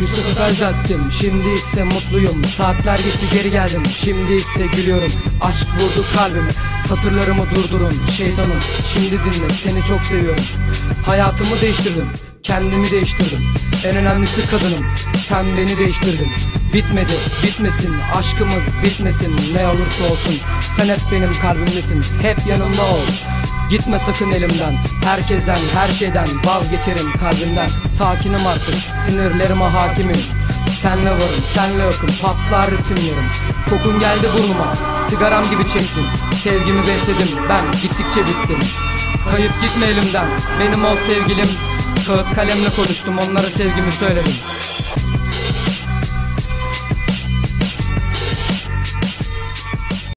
Birçok hata düzelttim Şimdi ise mutluyum. Saatler geçti geri geldim. Şimdi ise gülüyorum. Aşk vurdu kalbimi Satırlarımı durdurun. Şeytanım Şimdi dinle. Seni çok seviyorum. Hayatımı değiştirdim. Kendimi değiştirdim. En önemlisi kadınım. Sen beni değiştirdin. Bitmedi bitmesin. Aşkımız bitmesin. Ne olursa olsun. Sen hep benim kalbimdesin. Hep yanımda ol Gitme sakın elimden. Herkesten her şeyden vazgeçerim kalbimden. Sakinim artık sinirlerime hakimim. Senle varım senle yokum patlar ritimlerim Kokun geldi burnuma sigaram gibi çektim. Sevgimi besledim ben gittikçe bittim. Kayıp gitme elimden benim ol sevgilim. Kağıt kalemle konuştum onlara sevgimi söyledim